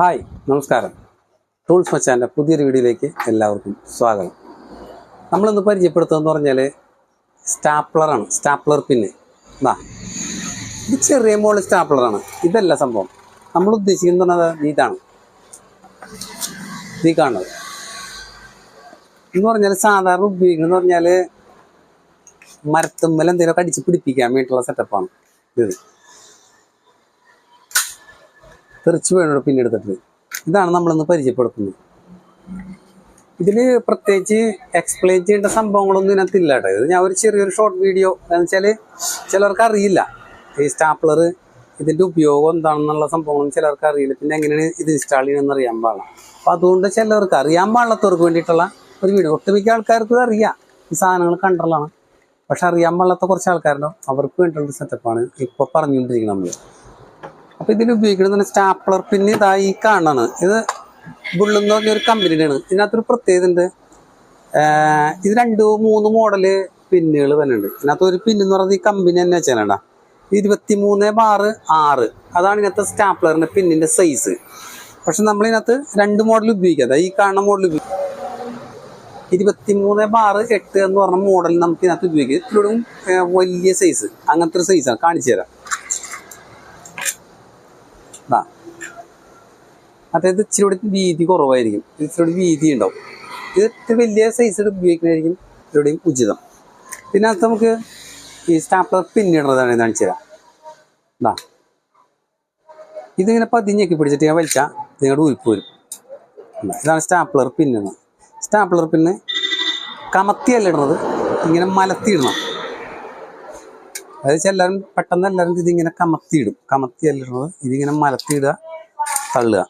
Hi നമസ്കാരം. Tools മച്ചാന്റെ പുതിയൊരു വീഡിയോയിലേക്ക് എല്ലാവർക്കും സ്വാഗതം. നമ്മളിന്ന് പരിചയപ്പെടുത്തുകയെന്ന് പറഞ്ഞാൽ സ്റ്റാപ്ലറാണ് സ്റ്റാപ്ലർ പിന്നെ ഇതാ ഇത് ചെറിയ മോൾ സ്റ്റാപ്ലറാണ് ഇതല്ല സംഭവം. നമ്മൾ ഉദ്ദേശിക്കുന്നത് ഇതാണ്. നീ കാണുന്നത്. എന്ന് പറഞ്ഞാൽ സാധാരണ ഉപയോഗിക്കുന്നത് പറഞ്ഞാൽ മരത്തുമ്മൽ എന്തെങ്കിലുമൊക്കെ അടിച്ച് പിടിപ്പിക്കാൻ വേണ്ടിയിട്ടുള്ള സെറ്റപ്പാണ് ഇത്. തെറിച്ച് പിന്നെ എടുത്തിട്ട് ഇതാണ് നമ്മളിന്ന് പരിചയപ്പെടുത്തുന്നത്. ഇതിൽ പ്രത്യേകിച്ച് എക്സ്പ്ലെയിൻ ചെയ്യേണ്ട സംഭവങ്ങളൊന്നും ഇതിനകത്തില്ല കേട്ടോ. ഇത് ഞാൻ ഒരു ചെറിയൊരു ഷോർട്ട് വീഡിയോ എന്ന് വെച്ചാൽ ചിലർക്ക് അറിയില്ല. ഈ സ്റ്റാപ്ലർ ഇതിന്റെ ഉപയോഗം എന്താണെന്നുള്ള സംഭവങ്ങളും ചിലർക്ക് അറിയില്ല. പിന്നെ എങ്ങനെയാണ് ഇത് ഇൻസ്റ്റാൾ ചെയ്യണമെന്ന് അറിയാൻ പാടില്ല. അപ്പോൾ അതുകൊണ്ട് ചിലർക്ക് അറിയാൻ പാടില്ലാത്തവർക്ക് വേണ്ടിയിട്ടുള്ള ഒരു വീഡിയോ ഒട്ടുമിക്ക ആൾക്കാർക്ക് അറിയാം. ഈ സാധനങ്ങൾ കണ്ടറിലാണ് പക്ഷെ അറിയാൻ പാടില്ലാത്ത കുറച്ച് ആൾക്കാരുണ്ടോ അവർക്ക് വേണ്ടിയിട്ടുള്ള സെറ്റപ്പാണ് ഇപ്പോൾ പറഞ്ഞുകൊണ്ടിരിക്കുന്നത് നമ്മൾ അപ്പൊ ഇതിൽ ഉപയോഗിക്കുന്നത് സ്റ്റാപ്ലർ പിന്നെ ഇതാ ഈ കാണാണ്. ഇത് ബുള്ളെന്ന് പറഞ്ഞൊരു കമ്പനിയുടെയാണ് ഇതിനകത്തൊരു പ്രത്യേകത ഉണ്ട്. ഇത് രണ്ട് മൂന്ന് മോഡൽ പിന്നുകൾ വരുന്നുണ്ട്. ഇതിനകത്ത് ഒരു പിന്ന് എന്ന് പറയുന്നത് ഈ കമ്പനി തന്നെ വെച്ചാലണ്ട. ഇരുപത്തി മൂന്ന് ബാറ് ആറ്. അതാണ് ഇതിനകത്ത് സ്റ്റാപ്ലറിന്റെ പിന്നിന്റെ സൈസ് പക്ഷെ നമ്മൾ ഇതിനകത്ത് രണ്ട് മോഡൽ ഉപയോഗിക്കാം. ഈ കാണുന്ന മോഡൽ ഉപയോഗിക്കാം ഇരുപത്തിമൂന്ന് ബാറ് എട്ട് എന്ന് പറഞ്ഞ മോഡൽ നമുക്ക് ഇതിനകത്ത് ഉപയോഗിക്കാം. ഇതിലൂടെ വലിയ സൈസ് അങ്ങനത്തെ ഒരു സൈസാണ് കാണിച്ചു തരാം. ഇതാ മറ്റേത് ഇച്ചിരി കൂടി വീതി കുറവായിരിക്കും. ഇച്ചിരി വീതി ഉണ്ടാവും. ഇത് ഇത്തിരി വലിയ സൈസ് ഉപയോഗിക്കുന്നതായിരിക്കും ഇവിടെയും ഉചിതം. പിന്നെ അത് നമുക്ക് ഈ സ്റ്റാപ്ലർ പിന്നിടുന്നതാണ് കാണിച്ചു തരാം. ഇതാ ഇതിങ്ങനെ പതിഞ്ഞൊക്കെ പിടിച്ചിട്ട് ഞാൻ വലിച്ചാൽ നിങ്ങളുടെ ഉരുപ്പ് വരും. ഇതാ, ഇതാണ് സ്റ്റാപ്ലർ പിന്നാണ് സ്റ്റാപ്ലർ പിന്നെ കമത്തിയല്ല ഇടുന്നത്. ഇങ്ങനെ മലത്തിയിടണം വെച്ചാൽ എല്ലാവരും പെട്ടെന്ന് എല്ലാവരും ഇതിങ്ങനെ കമത്തിയിടും. കമത്തി അല്ലിടുന്നത് ഇതിങ്ങനെ മലത്തിയിടുക തള്ളുക.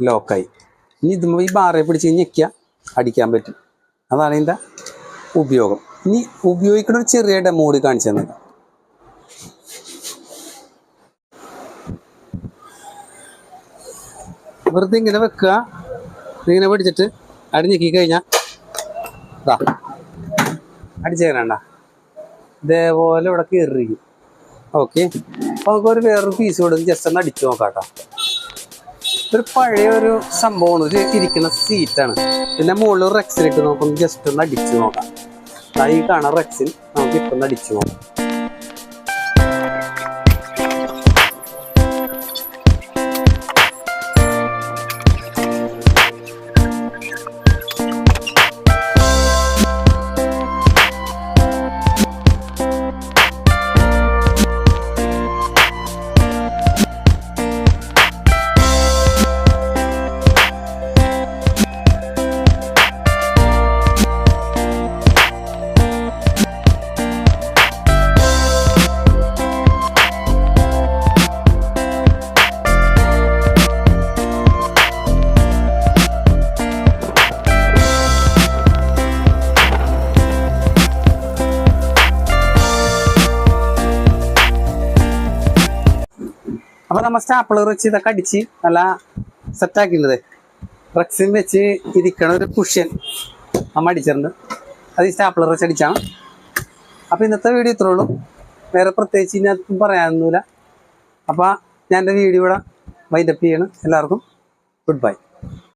ലോക്കായി. ഇനി ഇത് ഈ ബാറെ പിടിച്ച് ഞെക്കുക അടിക്കാൻ പറ്റും. അതാണ് ഇതിന്റെ ഉപയോഗം. ഇനി ഉപയോഗിക്കുന്ന ഒരു ചെറിയ ഡെമോഡി കാണിച്ചു തന്നെ വെറുതെ ഇങ്ങനെ വെക്കുക. ഇങ്ങനെ പിടിച്ചിട്ട് അടിഞ്ഞിക്കഴിഞ്ഞാൽ അടിച്ചേക്കണണ്ട. ഇതേപോലെ ഇവിടെ കയറിയിരിക്കും ഓക്കെ അപ്പോൾ നമുക്കൊരു വേറൊരു പീസ് കൊടുത്ത് ജസ്റ്റ് ഒന്ന് അടിച്ചു നോക്കാം കേട്ടോ ഒരു പഴയ ഒരു സംഭവമാണ്. ഒരു ഇരിക്കുന്ന സീറ്റാണ് പിന്നെ മുകളിൽ റെക്സിലിട്ട് നമുക്കൊന്ന് ജസ്റ്റ് ഒന്ന് അടിച്ചു നോക്കാം. ഈ കാണാൻ റെക്സിൽ നമുക്ക് ഇപ്പം ഒന്ന് അടിച്ചു നോക്കാം. അപ്പൊ നമ്മ സ്റ്റാപ്പിളർ വെച്ച് ഇതൊക്കെ അടിച്ച് നല്ല സെറ്റാക്കിയിട്ടുണ്ട് റെക്സിൻ വെച്ച് ഇരിക്കണ ഒരു കുഷ്യൻ നമ്മൾ അടിച്ചിട്ടുണ്ട്. അത് ഈ സ്റ്റാപ്പിളർ വെച്ച് അടിച്ചാണ് അപ്പൊ ഇന്നത്തെ വീഡിയോ ഇത്രേ ഉള്ളൂ. വേറെ പ്രത്യേകിച്ച് ഇതിനകത്തും പറയാനൊന്നുമില്ല. അപ്പൊ ഞാൻ എന്റെ വീഡിയോ ഇവിടെ വൈൻഡപ്പ് ചെയ്യണം. എല്ലാവർക്കും ഗുഡ് ബൈ